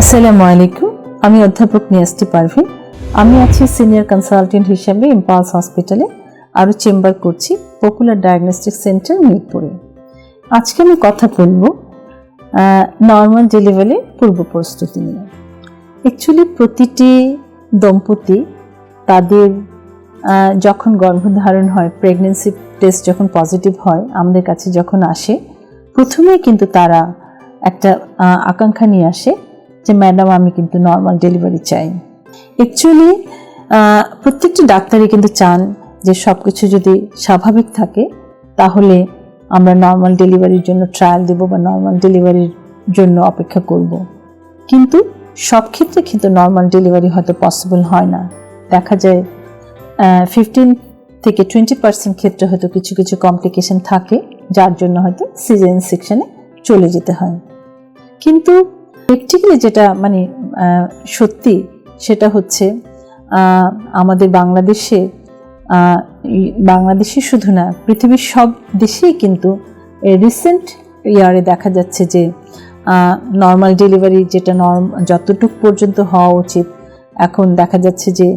আসসালামু আলাইকুম, আমি অধ্যাপক নিয়াস্তি পারভিন আমি আছি সিনিয়র কনসালটেন্ট হিসেবে ইম্পালস হসপিটালে, আরও চেম্বার করছি পপুলার ডায়াগনস্টিক সেন্টার মিরপুরে। আজকে আমি কথা বলব নর্মাল ডেলিভারি পূর্ব প্রস্তুতি নিয়ে। অ্যাকচুয়ালি প্রতিটি দম্পতি তাদের যখন গর্ভধারণ হয় প্রেগনেন্সি টেস্ট যখন পজিটিভ হয়, আমাদের কাছে যখন আসে, প্রথমেই কিন্তু তারা একটা আকাঙ্ক্ষা নিয়ে আসে যে ম্যাডাম, আমি কিন্তু নর্মাল ডেলিভারি চাই। অ্যাকচুয়ালি প্রত্যেকটি ডাক্তারই কিন্তু চান যে সব কিছু যদি স্বাভাবিক থাকে, তাহলে আমরা নর্মাল ডেলিভারির জন্য ট্রায়াল দেব বা নর্মাল ডেলিভারির জন্য অপেক্ষা করব। কিন্তু সব ক্ষেত্রে কিন্তু নর্মাল ডেলিভারি হয়তো পসিবল হয় না। দেখা যায় ফিফটিন থেকে টোয়েন্টি পার্সেন্ট ক্ষেত্রে হয়তো কিছু কিছু কমপ্লিকেশন থাকে, যার জন্য হয়তো সিজেন সেকশনে চলে যেতে হয়। কিন্তু প্র্যাকটিক্যালি যেটা মানে সত্যি সেটা হচ্ছে আমাদের বাংলাদেশে বাংলাদেশে শুধু না, পৃথিবীর সব দেশেই কিন্তু রিসেন্ট ইয়ারে দেখা যাচ্ছে যে নর্মাল ডেলিভারি যেটা নর্ম যতটুক পর্যন্ত হওয়া উচিত, এখন দেখা যাচ্ছে যে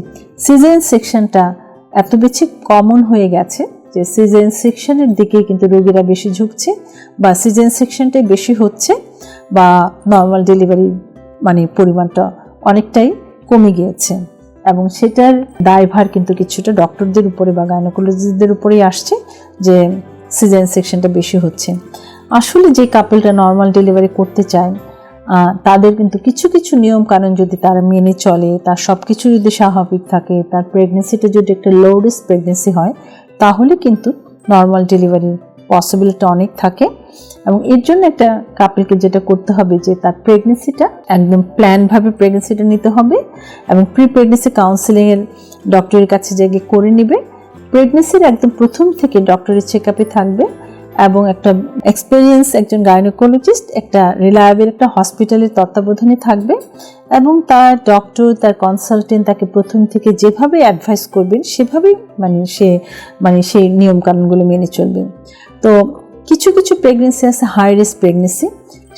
সিজন সেকশনটা এত বেশি কমন হয়ে গেছে যে সিজন সেকশনের দিকেই কিন্তু রোগীরা বেশি ঝুঁকছে বা সিজন সেকশনটাই বেশি হচ্ছে। বা নর্মাল ডেলিভারি মানে পরিমাণটা অনেকটাই কমে গিয়েছে। এবং সেটার দায়ভার কিন্তু কিছুটা ডক্টরদের উপরে বা গাইনোকোলজিস্টদের উপরেই আসছে যে সিজন সেকশনটা বেশি হচ্ছে। আসলে যে কাপলটা নর্মাল ডেলিভারি করতে চায় তাদের কিন্তু কিছু কিছু নিয়ম কানুন যদি তারা মেনে চলে, তার সব কিছু যদি স্বাভাবিক থাকে, তার প্রেগনেন্সিটা যদি একটা লো রিস্ক প্রেগনেন্সি হয়, তাহলে কিন্তু নর্মাল ডেলিভারির পসিবিলিটি অনেক থাকে। এবং এর জন্য একটা কাপলকে যেটা করতে হবে যে তার প্রেগনেন্সিটা একদম প্ল্যানভাবে প্রেগনেন্সিটা নিতে হবে এবং প্রি প্রেগনেন্সি কাউন্সিলিংয়ের ডক্টরের কাছে জায়গায় করে নেবে। প্রেগনেন্সির একদম প্রথম থেকে ডক্টরের চেক আপে থাকবে এবং একটা এক্সপিরিয়েন্স একজন গাইনোকোলজিস্ট একটা রিলায়েবল একটা হসপিটালের তত্ত্বাবধানে থাকবে এবং তার ডক্টর তার কনসালটেন্ট তাকে প্রথম থেকে যেভাবে অ্যাডভাইস করবেন, সেভাবেই মানে সে মানে সেই নিয়মকানুনগুলো মেনে চলবে। তো কিছু কিছু প্রেগনেন্সি আছে হাই রিস্ক প্রেগনেন্সি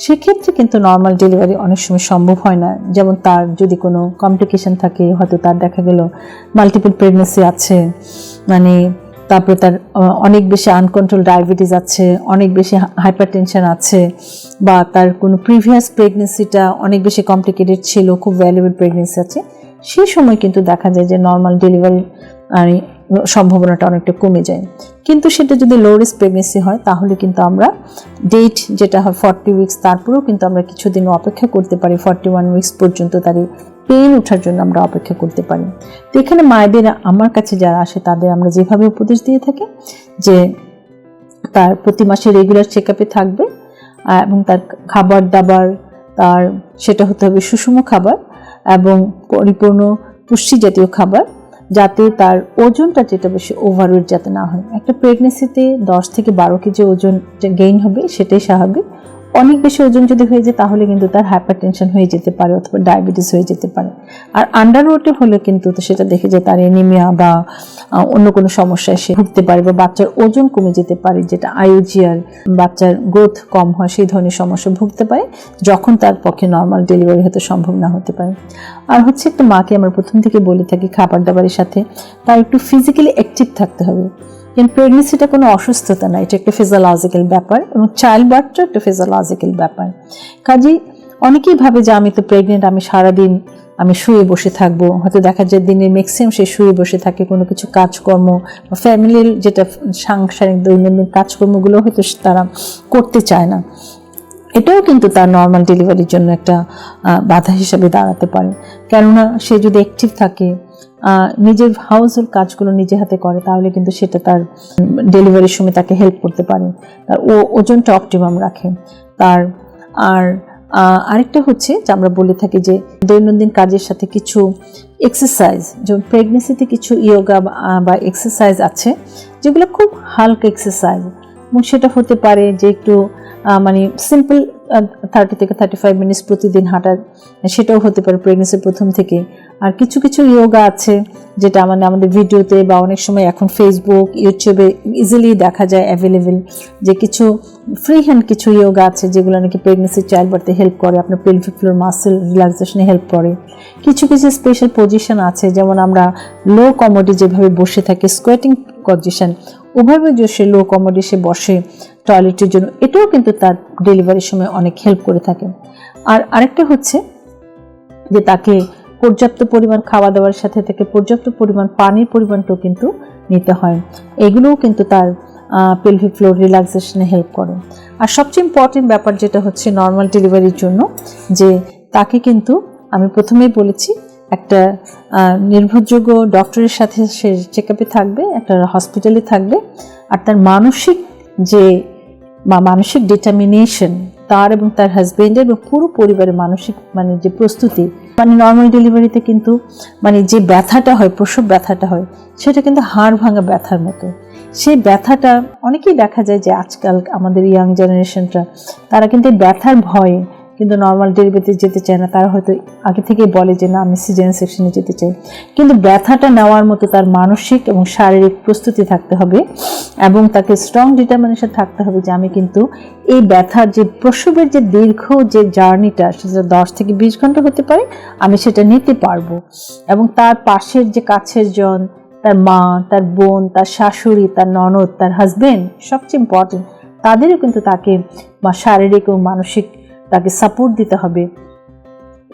সেক্ষেত্রে কিন্তু নর্মাল ডেলিভারি অনেক সময় সম্ভব হয় না। যেমন তার যদি কোনো কমপ্লিকেশন থাকে, হয়তো তার দেখা গেল মাল্টিপল প্রেগনেন্সি আছে মানে তারপরে তার অনেক বেশি আনকন্ট্রোল ডায়াবেটিস আছে, অনেক বেশি হাইপার টেনশন আছে, বা তার কোনো প্রিভিয়াস প্রেগনেন্সিটা অনেক বেশি কমপ্লিকেটেড ছিল, খুব ভ্যালুয়েবল প্রেগনেন্সি আছে সেই সময় কিন্তু দেখা যায় যে নর্মাল ডেলিভারি সম্ভাবনাটা অনেকটা কমে যায়। কিন্তু সেটা যদি লো রিস্ক প্রেগনেন্সি হয়, তাহলে কিন্তু আমরা ডেট যেটা হয় ফর্টি উইকস তারপরেও কিন্তু আমরা কিছুদিন অপেক্ষা করতে পারি। ফর্টি ওয়ান উইকস পর্যন্ত তার পেন ওঠার জন্য আমরা অপেক্ষা করতে পারি। তো এখানে মায়েদের, আমার কাছে যারা আসে, তাদের আমরা যেভাবে উপদেশ দিয়ে থাকি যে তার প্রতি মাসে রেগুলার চেক আপে থাকবে এবং তার খাবার দাবার, তার সেটা হতে হবে সুষম খাবার এবং পরিপূর্ণ পুষ্টি জাতীয় খাবার যাতে তার ওজনটা যেটা বেশি ওভারওয়েট যাতে না হয়। একটা প্রেগনেন্সিতে দশ থেকে বারো কেজি ওজন গেইন হবে, সেটাই স্বাভাবিক। অনেক বেশি ওজন যদি হয়ে যায়, তাহলে কিন্তু তার হাইপার টেনশন হয়ে যেতে পারে অথবা ডায়াবেটিস হয়ে যেতে পারে। আর আন্ডার ওয়েটে হলে কিন্তু সেটা দেখে যে তার এনিমিয়া বা অন্য কোনো সমস্যায় সে ভুগতে পারে বা বাচ্চার ওজন কমে যেতে পারে, যেটা আইওজিআর বাচ্চার গ্রোথ কম হয়, সেই ধরনের সমস্যা ভুগতে পারে, যখন তার পক্ষে নর্মাল ডেলিভারি হতে সম্ভব না হতে পারে। আর হচ্ছে একটা মাকে আমরা প্রথম থেকে বলে থাকি খাবার দাবারের সাথে, তার একটু ফিজিক্যালি অ্যাক্টিভ থাকতে হবে। কিন্তু প্রেগনেন্সিটা কোনো অসুস্থতা না, এটা একটা ফিজিওলজিক্যাল ব্যাপার এবং চাইল্ড বার্থটা একটা ফিজিওলজিক্যাল ব্যাপার। কাজেই অনেকেই ভাবে যে আমি তো প্রেগনেন্ট আমি সারাদিন আমি শুয়ে বসে থাকব। হয়তো দেখা যায় দিনের ম্যাক্সিমাম সে শুয়ে বসে থাকে, কোনো কিছু কাজকর্ম বা ফ্যামিলির যেটা সাংসারিক দৈনন্দিন কাজকর্মগুলো হয়তো তারা করতে চায় না। এটাও কিন্তু তার নর্মাল ডেলিভারির জন্য একটা বাধা হিসাবে দাঁড়াতে পারে। কেননা সে যদি অ্যাক্টিভ থাকে নিজের হাউস হোল্ড কাজগুলো নিজে হাতে করে, তাহলে কিন্তু সেটা তার ডেলিভারির সময় তাকে হেল্প করতে পারে। তার ও ওজনটা অপটিমাম রাখে। তার, আর আরেকটা হচ্ছে যে আমরা বলে থাকি যে দৈনন্দিন কাজের সাথে কিছু এক্সারসাইজ যেমন প্রেগনেন্সিতে কিছু ইয়োগা বা এক্সারসাইজ আছে, যেগুলো খুব হালকা এক্সারসাইজ এবং সেটা হতে পারে যে একটু মানে সিম্পল থার্টি থেকে থার্টি ফাইভ মিনিটস প্রতিদিন হাঁটা সেটাও হতে পারে প্রেগনেন্সির প্রথম থেকে। আর কিছু কিছু ইয়োগা আছে, যেটা আমাদের আমাদের ভিডিওতে বা অনেক সময় এখন ফেসবুক ইউটিউবে ইজিলি দেখা যায় অ্যাভেলেবেল যে কিছু ফ্রি হ্যান্ড কিছু ইয়োগা আছে, যেগুলো নাকি প্রেগনেন্সি চাইল্ড বার্থে হেল্প করে, আপনার পেলভিক ফ্লোর মাসেল রিল্যাক্সেশনে হেল্প করে। কিছু কিছু স্পেশাল পজিশন আছে, যেমন আমরা লো কমোডি যেভাবে বসে থাকি স্কোয়াটিং পজিশন ওভাবে যে সে লো কমোডি সে বসে টয়লেটের জন্য, এটাও কিন্তু তার ডেলিভারির সময় অনেক হেল্প করে থাকে। আর আরেকটা হচ্ছে যে তাকে পর্যাপ্ত পরিমাণ খাওয়া দাওয়ার সাথে থেকে পর্যাপ্ত পরিমাণ পানির পরিমাণটাও কিন্তু নিতে হয়। এগুলোও কিন্তু তার পেলভিক ফ্লোর রিল্যাক্সেশনে হেল্প করে। আর সবচেয়ে ইম্পর্টেন্ট ব্যাপার যেটা হচ্ছে নর্মাল ডেলিভারির জন্য যে তাকে কিন্তু আমি প্রথমেই বলেছি একটা নির্ভরযোগ্য ডক্টরের সাথে সে চেক আপে থাকবে, একটা হসপিটালে থাকবে। আর তার মানসিক যে, বা মানসিক ডিটারমিনেশন তার এবং তার হাজবেন্ডের এবং পুরো পরিবারের মানসিক মানে যে প্রস্তুতি মানে নর্মাল ডেলিভারিতে কিন্তু মানে যে ব্যথাটা হয়, প্রসব ব্যথাটা হয়, সেটা কিন্তু হাড় ভাঙা ব্যথার মতো। সেই ব্যথাটা, অনেকেই দেখা যায় যে আজকাল আমাদের ইয়াং জেনারেশনটা তারা কিন্তু ব্যথার ভয়ে কিন্তু নর্মাল ডেলিভারিতে যেতে চায় না, তারা হয়তো আগে থেকেই বলে যে, না, আমি সিজেন সেকশনে যেতে চাই। কিন্তু ব্যথাটা নেওয়ার মতো তার মানসিক এবং শারীরিক প্রস্তুতি থাকতে হবে এবং তাকে স্ট্রং ডিটারমিনেশন থাকতে হবে যে, আমি কিন্তু এই ব্যথার যে প্রসবের যে দীর্ঘ যে জার্নিটা, সেটা দশ থেকে বিশ ঘণ্টা হতে পারে, আমি সেটা নিতে পারব। এবং তার পাশের যে কাছের জন, তার মা, তার বোন, তার শাশুড়ি, তার ননদ, তার হাজবেন্ড সবচেয়ে ইম্পর্টেন্ট তাদেরও কিন্তু তাকে শারীরিক ও মানসিক তাকে সাপোর্ট দিতে হবে।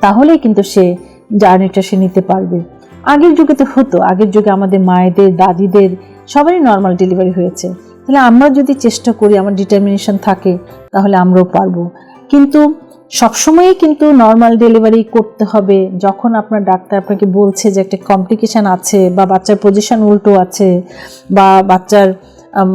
তাহলেই কিন্তু সে জার্নিটা সে নিতে পারবে। আগের যুগে তো হতো, আগের যুগে আমাদের মায়েদের, দাদিদের সবারই নর্মাল ডেলিভারি হয়েছে। তাহলে আমরা যদি চেষ্টা করি, আমার ডিটারমিনেশন থাকে, তাহলে আমরাও পারব। কিন্তু সবসময়ই কিন্তু নর্মাল ডেলিভারি করতে হবে। যখন আপনার ডাক্তার আপনাকে বলছে যে একটা কমপ্লিকেশান আছে বা বাচ্চার পজিশন উল্টো আছে বা বাচ্চার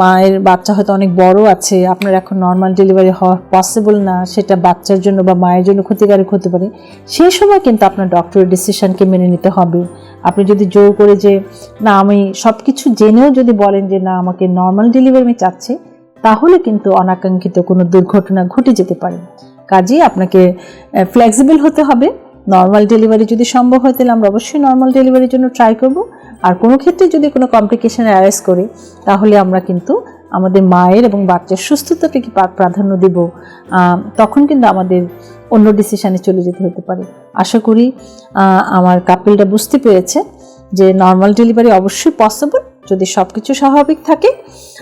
মায়ের বাচ্চা হয়তো অনেক বড় আছে, আপনার এখন নর্মাল ডেলিভারি হওয়া পসিবল না, সেটা বাচ্চার জন্য বা মায়ের জন্য ক্ষতিকারক হতে পারে। সেই সময় কিন্তু আপনার ডক্টরের ডিসিশনকে মেনে নিতে হবে। আপনি যদি জোর করে যে, না, আমি সব কিছু জেনেও যদি বলেন যে, না, আমাকে নর্মাল ডেলিভারি আমি চাচ্ছি, তাহলে কিন্তু অনাকাঙ্ক্ষিত কোনো দুর্ঘটনা ঘটে যেতে পারে। কাজেই আপনাকে ফ্লেক্সিবল হতে হবে। নর্মাল ডেলিভারি যদি সম্ভব হয়, তাহলে আমরা অবশ্যই নর্মাল ডেলিভারির জন্য ট্রাই করব। আর কোনো ক্ষেত্রে যদি কোনো কমপ্লিকেশান অ্যারাইজ করে, তাহলে আমরা কিন্তু আমাদের মায়ের এবং বাচ্চার সুস্থতাকে পা- প্রাধান্য দেব। তখন কিন্তু আমাদের অন্য ডিসিশানে চলে যেতে হতে পারে। আশা করি আমার কাপিলটা বুঝতে পেরেছে যে নর্মাল ডেলিভারি অবশ্যই পসিবল যদি সব কিছু স্বাভাবিক থাকে।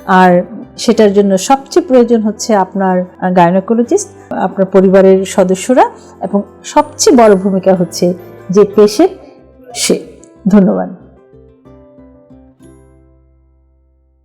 আর সেটার জন্য সবচেয়ে প্রয়োজন হচ্ছে আপনার গায়নোকোলজিস্ট আপনার পরিবারের সদস্যরা এবং সবচেয়ে বড় ভূমিকা হচ্ছে যে পেশেন্ট সে। ধন্যবাদ।